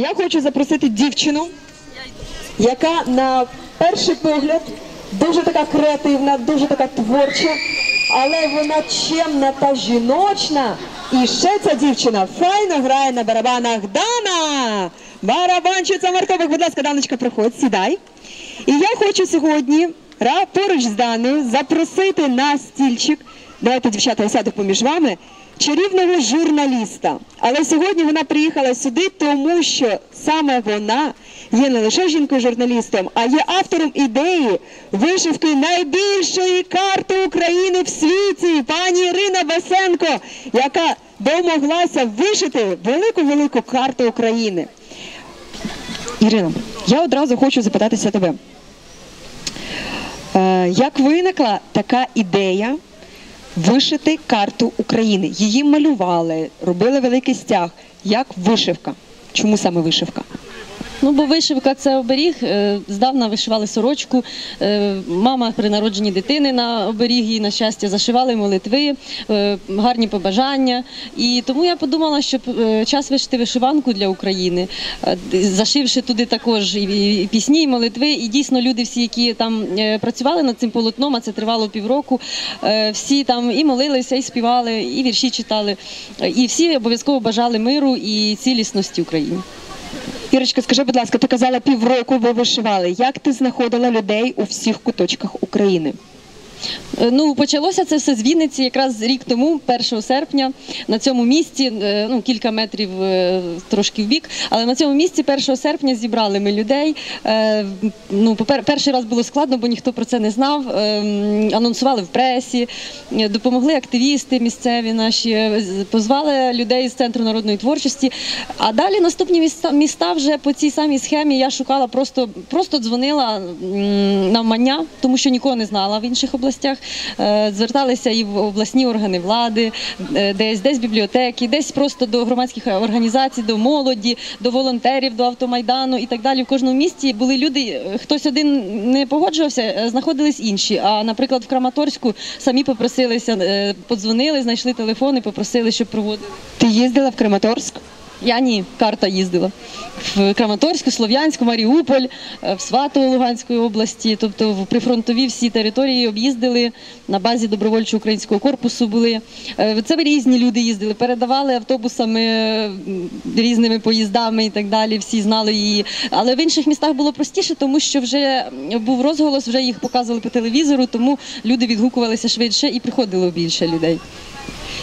Я хочу запросити дівчину, яка на перший погляд дуже така креативна, дуже така творча, але вона чемна та жіночна. І ще ця дівчина файно грає на барабанах. Дана! Барабанщиця Маркових, будь ласка, Даночка, приходь, сідай. І я хочу сьогодні поруч з Даною запросити на стільчик. Давайте, дівчата, я сяду поміж вами. Чарівного журналіста. Але сьогодні вона приїхала сюди, тому що саме вона є не лише жінкою-журналістом, а є автором ідеї вишивки найбільшої карти України в світі, пані Ірина Басенко, яка домоглася вишити велику-велику карту України. Ірино, я одразу хочу запитатися тебе. Е, як виникла така ідея вишити карту України? Її малювали, робили великий стяг. Як вишивка? Чому саме вишивка? Ну, бо вишивка це оберіг. Е, Здавна вишивали сорочку. Е, Мама при народженні дитини на оберіг їй, на щастя, зашивали молитви, е, гарні побажання. І тому я подумала, що час вишити вишиванку для України, зашивши туди також і пісні, і молитви. І дійсно люди, всі, які там працювали над цим полотном, а це тривало півроку, всі там і молилися, і співали, і вірші читали. І всі обов'язково бажали миру і цілісності України. Ірочка, скажи, будь ласка, ти казала півроку ви вишивали. Як ти знаходила людей у всіх куточках України? Е, Ну, почалося це все з Вінниці, якраз рік тому, 1 серпня, на цьому місці, е, ну кілька метрів е, трошки в бік, але на цьому місці 1 серпня зібрали ми людей. Ну, перший раз було складно, бо ніхто про це не знав. Анонсували в пресі, допомогли активісти місцеві наші, позвали людей з центру народної творчості. А далі наступні міста, вже по цій самій схемі я шукала, просто, просто дзвонила м, навмання, тому що нікого не знала в інших областях. Е, Зверталися і в обласні органи влади, е, десь, десь бібліотеки, десь просто до громадських організацій, до молоді, до волонтерів, до автомайдану і так далі. В кожному місті були люди. е, Хтось один не погоджувався, знаходились інші. А, наприклад, в Краматорську самі попросилися, подзвонили, знайшли телефони, попросили, щоб проводили. Ти їздила в Краматорськ? Я ні, карта їздила в Краматорську, Слов'янську, Маріуполь, е, в Сватово Луганської області, тобто в прифронтові всі території об'їздили на базі добровольчого українського корпусу. Були Е, це різні люди їздили, передавали автобусами різними поїздами і так далі. Всі знали її. Але в інших містах було простіше, тому що вже був розголос, вже їх показували по телевізору, тому люди відгукувалися швидше і приходило більше людей.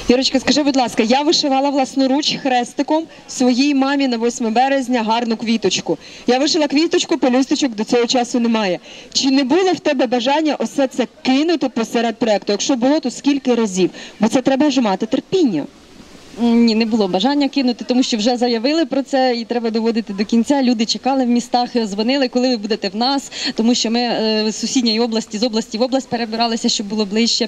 Ірочка, скажи, будь ласка, я вишивала власноруч хрестиком своїй мамі на 8 березня гарну квіточку. Я вишила квіточку, пелюсточок до цього часу немає. Чи не було в тебе бажання усе це кинути посеред проекту? Якщо було, то скільки разів? Бо це треба ж мати терпіння. Ні, не було бажання кинути, тому що вже заявили про це і треба доводити до кінця. Люди чекали в містах, дзвонили, коли ви будете в нас, тому що ми е, з сусідньої області, з області в область перебиралися, щоб було ближче.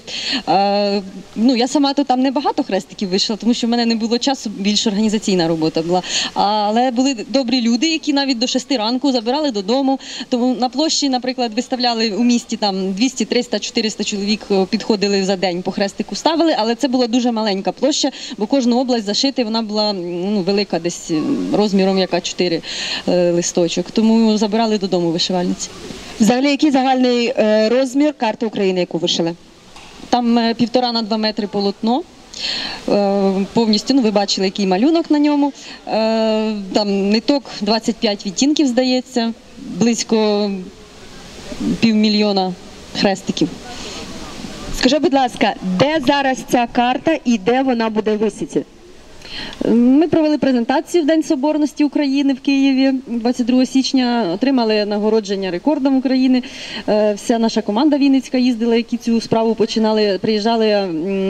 Е, ну, я сама то там небагато хрестиків вийшла, тому що в мене не було часу, більш організаційна робота була. Але були добрі люди, які навіть до шести ранку забирали додому. Тому на площі, наприклад, виставляли у місті там 200, 300, 400 чоловік е, підходили за день по хрестику ставили, але це була дуже маленька площа, бо кожну область зашити вона була ну, велика, десь розміром яка 4 е, листочок. Тому забирали додому вишивальниці. Взагалі, який загальний е, розмір карти України, яку вишили? Там е, півтора на два метри полотно. Повністю, ну ви бачили, який малюнок на ньому. Там ниток 25 відтінків, здається, близько півмільйона хрестиків. Скажи, будь ласка, де зараз ця карта і де вона буде висіти? Ми провели презентацію в День Соборності України в Києві 22 січня. Отримали нагородження рекордом України. Е, Вся наша команда Вінницька їздила, які цю справу починали. Приїжджали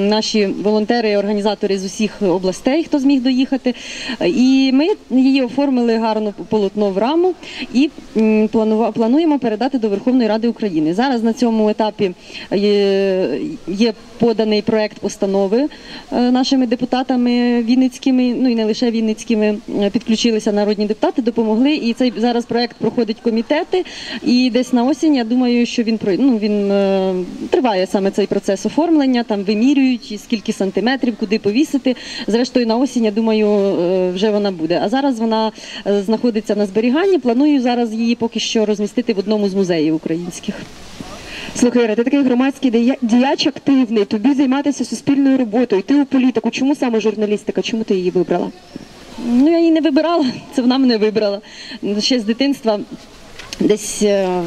наші волонтери, організатори з усіх областей, хто зміг доїхати. Е, І ми її оформили гарно полотно в раму і плануємо передати до Верховної Ради України. Зараз на цьому етапі є, є поданий проект постанови е, нашими депутатами Вінницької Вінницькими, ну і не лише Вінницькими, е, підключилися народні депутати, допомогли. І цей зараз проект проходить комітети. І десь на осінь я думаю, що він ну, він е, триває саме цей процес оформлення. Там вимірюють скільки сантиметрів, куди повісити. Зрештою, на осінь, я думаю, е, вже вона буде. А зараз вона знаходиться на зберіганні. Планую зараз її поки що розмістити в одному з музеїв українських. Слухай, Іра, ти такий громадський дія- діяч активний, тобі займатися суспільною роботою, ти у політику. Чому саме журналістика? Чому ти її вибрала? Ну, я її не вибирала, це вона мене вибрала. Ще з дитинства. Десь е,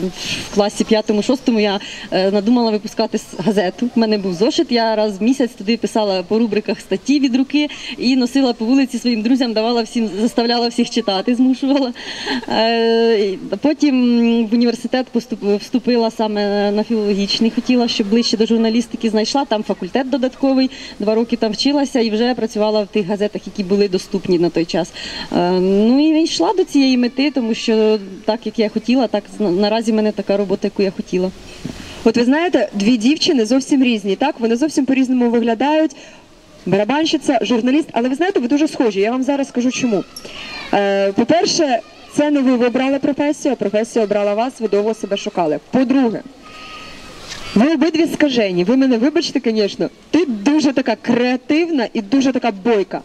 в класі п'ятому-шостому я е, надумала випускати газету. У мене був зошит. Я раз в місяць туди писала по рубриках статті від руки і носила по вулиці своїм друзям, давала всім, заставляла всіх читати, змушувала. Е, Потім в університет вступила саме на філологічний. Хотіла, щоб ближче до журналістики знайшла. Там факультет додатковий. Два роки там вчилася і вже працювала в тих газетах, які були доступні на той час. Ну і йшла до цієї мети, тому що так як я хотіла, так наразі в мене така робота, яку я хотіла. От ви знаєте, дві дівчини зовсім різні, так? Вони зовсім по-різному виглядають. Барабанщиця, журналіст, але ви знаєте, ви дуже схожі. Я вам зараз скажу чому. Е, по-перше, це не ви вибрали професію, а професія обрала вас, ви довго себе шукали. По-друге, ви обидві скажені. Ви мене вибачте, звісно. Ти дуже така креативна і дуже така бойка.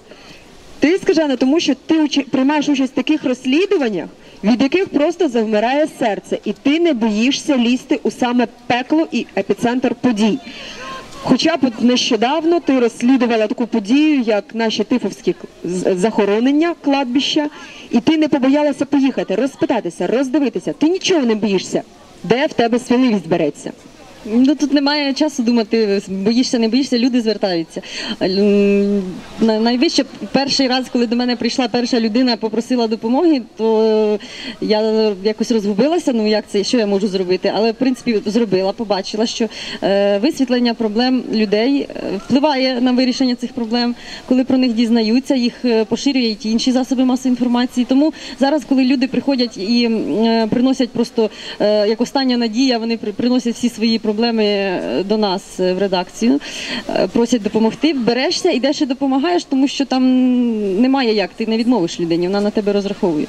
Ти скажена, тому що ти приймаєш участь в таких розслідуваннях, від яких просто завмирає серце, і ти не боїшся лізти у саме пекло і епіцентр подій. Хоча б нещодавно ти розслідувала таку подію, як наші тифовські захоронення кладбища, і ти не побоялася поїхати, розпитатися, роздивитися. Ти нічого не боїшся. Де в тебе сміливість береться? Ну тут немає часу думати, боїшся, не боїшся, люди звертаються. Найвище перший раз, коли до мене прийшла перша людина, попросила допомоги, то я якось розгубилася. Ну як це, що я можу зробити? Але в принципі зробила, побачила, що е, висвітлення проблем людей е, впливає на вирішення цих проблем, коли про них дізнаються, їх е, поширюють інші засоби масової інформації. Тому зараз, коли люди приходять і приносять просто як остання надія, вони приносять всі свої проблеми е, до нас е, в редакцію, е, просять допомогти. Берешся, йдеш і допомагаєш, тому що там немає як, ти не відмовиш людині, вона на тебе розраховує.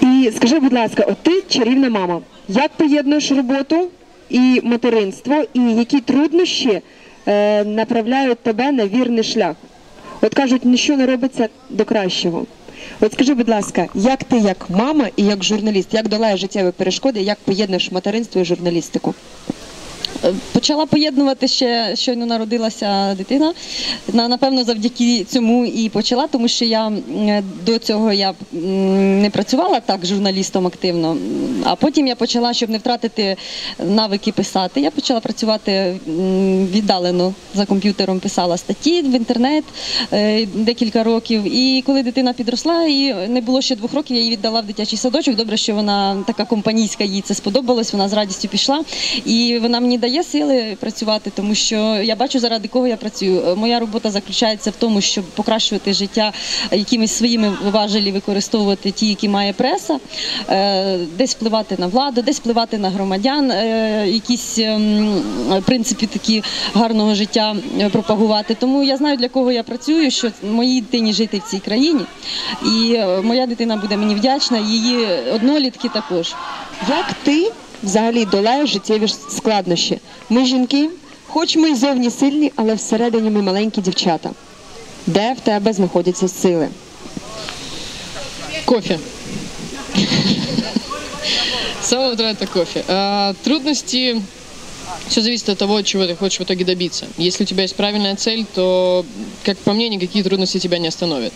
І скажи, будь ласка, от ти чарівна мама. Як поєднуєш роботу і материнство, і які труднощі е, направляють тебе на вірний шлях? От кажуть, нічого не робиться до кращого. От скажи, будь ласка, як ти як мама і як журналіст, як долаєш життєві перешкоди, як поєднуєш материнство і журналістику? Почала поєднувати ще щойно народилася дитина. Напевно, завдяки цьому і почала, тому що я до цього я не працювала так журналістом активно. А потім я почала, щоб не втратити навики писати. Я почала працювати віддалено за комп'ютером, писала статті в інтернет е, декілька років. І коли дитина підросла, і не було ще двох років, я її віддала в дитячий садочок. Добре, що вона така компанійська, їй це сподобалось. Вона з радістю пішла. І вона мені дає сили працювати, тому що я бачу, заради кого я працюю. Е, Моя робота заключається в тому, щоб покращувати життя е, якимись своїми важелі використовувати ті, які має преса, е, десь впливати на владу, десь впливати на громадян, якісь ем, принципи такі гарного життя пропагувати. Тому я знаю, для кого я працюю, що моїй дитині жити в цій країні, і моя дитина буде мені вдячна, її однолітки також. Як ти взагалі долає життєві складнощі? Ми жінки, хоч ми й зовні сильні, але всередині ми маленькі дівчата. Де в тебе знаходяться сили? Кофе. Самое втрата это кофе. Трудности все зависит от того, чего ты хочешь в итоге добиться. Если у тебя есть правильная цель, то, как по мне, никакие трудности тебя не остановят.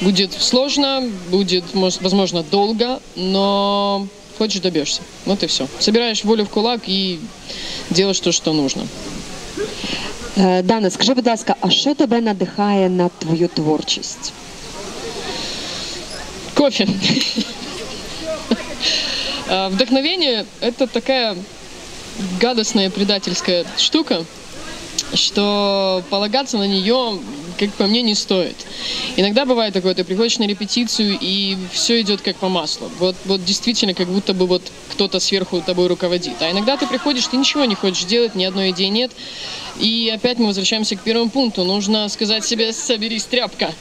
Будет сложно, будет, может, возможно, долго, но хочешь добьешься. Вот и все. Собираешь волю в кулак и делаешь то, что нужно. Е, Дана, скажи, будь ласка, а що тебе надихає на твою творчість? Кофе. А, Вдохновение – это такая гадостная предательская штука. что полагаться на нее, как по мне, не стоит. Иногда бывает такое, ты приходишь на репетицию, и все идет как по маслу. Вот, вот действительно, как будто бы вот кто-то сверху тобой руководит. А иногда ты приходишь, ты ничего не хочешь делать, ни одной идеи нет. И опять мы возвращаемся к первому пункту. Нужно сказать себе «соберись, тряпка».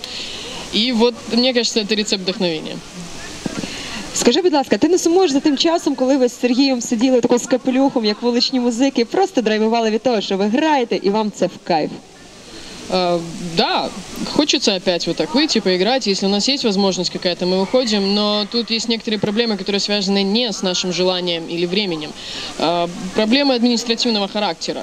И вот, мне кажется, это рецепт вдохновения. Скажи, будь ласка, ти не сумуєш за тим часом, коли ви з Сергієм сиділи тако з капелюхом, як вуличні музики, просто драйвували від того, що ви граєте, і вам це в кайф. А, Да, хочется опять вот так выйти, поиграть. Если у нас есть возможность какая-то, мы выходим. Но тут есть некоторые проблемы, которые связаны не с нашим желанием или временем. А, Проблемы административного характера.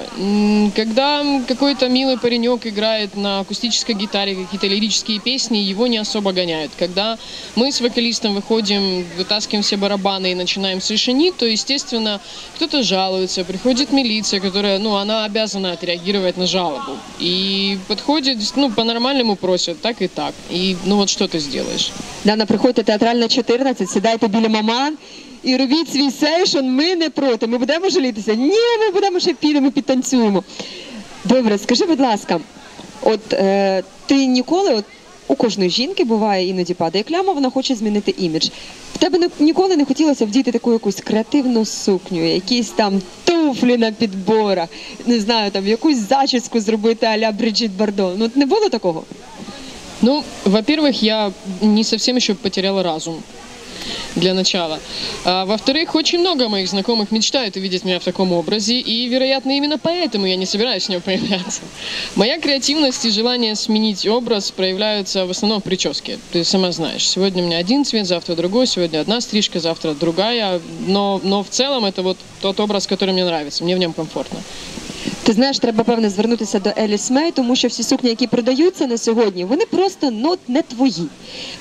Когда какой-то милый паренек играет на акустической гитаре какие-то лирические песни, его не особо гоняют. Когда мы с вокалистом выходим, вытаскиваем все барабаны и начинаем совершенить, то, естественно, кто-то жалуется, приходит милиция, которая, ну, она обязана отреагировать на жалобу. И подходит, ну, по-нормальному просят, так и так. И, ну, вот что ты сделаешь? Дана, приходьте театральна 14, сідайте біля маман і робіть свій сейшн, ми не проти. Ми будемо жалітися? Ні, ми будемо ще підемо, підтанцюємо. Добре, скажи, будь ласка, от е, ти ніколи, от у кожної жінки буває іноді падає кляма, вона хоче змінити імідж. В тебе не- ніколи не хотілося вдіти таку якусь креативну сукню, якісь там туфлі на підборах, не знаю, там якусь зачіску зробити а-ля Бриджит Бардо. Ну не було такого? Ну, во-первых, я не совсем еще потеряла разум для начала. А, во-вторых, очень много моих знакомых мечтают увидеть меня в таком образе, и, вероятно, именно поэтому я не собираюсь в нем появляться. Моя креативность и желание сменить образ проявляются в основном в прическе. Ты сама знаешь, сегодня у меня один цвет, завтра другой, сегодня одна стрижка, завтра другая, но, но в целом это вот тот образ, который мне нравится, мне в нем комфортно. Ти знаєш, треба певне звернутися до Еліс Мей, тому що всі сукні, які продаються на сьогодні, вони просто ну, не твої.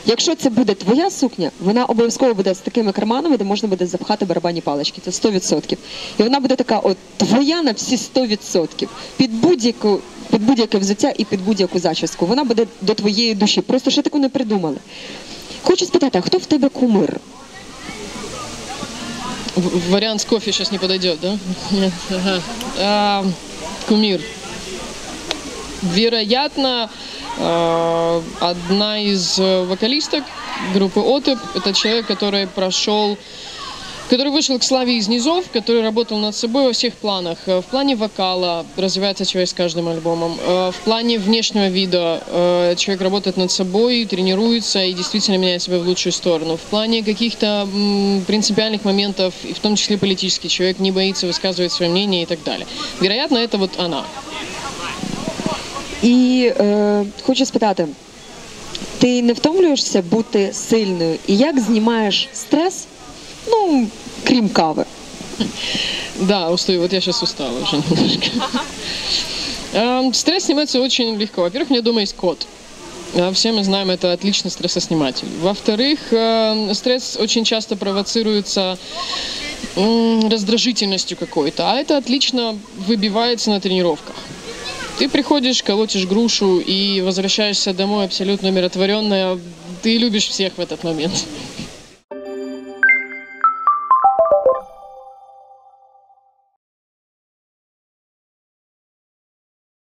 Якщо це буде твоя сукня, вона обов'язково буде з такими карманами, де можна буде запхати барабанні палички. Це 100%. І вона буде така, от твоя на всі 100%. Під будь-яку. Під будь-яке взуття і під будь-яку зачіску. Вона буде до твоєї душі. Просто ще таку не придумали. Хочу спитати, а хто в тебе кумир? Вариант с кофе сейчас не подойдет, да? Нет. Ага. А, кумир. Вероятно, а, одна из э, вокалисток группы Отеп. Это человек, который прошел который вышел к славе из низов, который работал над собой во всех планах. Э, В плане вокала развивается человек с каждым альбомом. Э, В плане внешнего вида э, человек работает над собой, тренируется и действительно меняет себя в лучшую сторону. В плане каких-то м, принципиальных моментов, и в том числе политический, человек не боится высказывать свое мнение и так далее. Вероятно, это вот она. І е, хочу спитати, ти не втомлюєшся бути сильною? І як знімаєш стрес? Ну, крім кави. Да, устаю. Вот я сейчас устала уже немножко. Эм, Стресс снимается очень легко. Во-первых, у меня дома есть кот. А Все мы знаем, это отличный стрессосниматель. Во-вторых, э, стресс очень часто провоцируется раздражительностью какой-то, а это отлично выбивается на тренировках. Ты приходишь, колотишь грушу и возвращаешься домой абсолютно умиротворенная. Ты любишь всех в этот момент.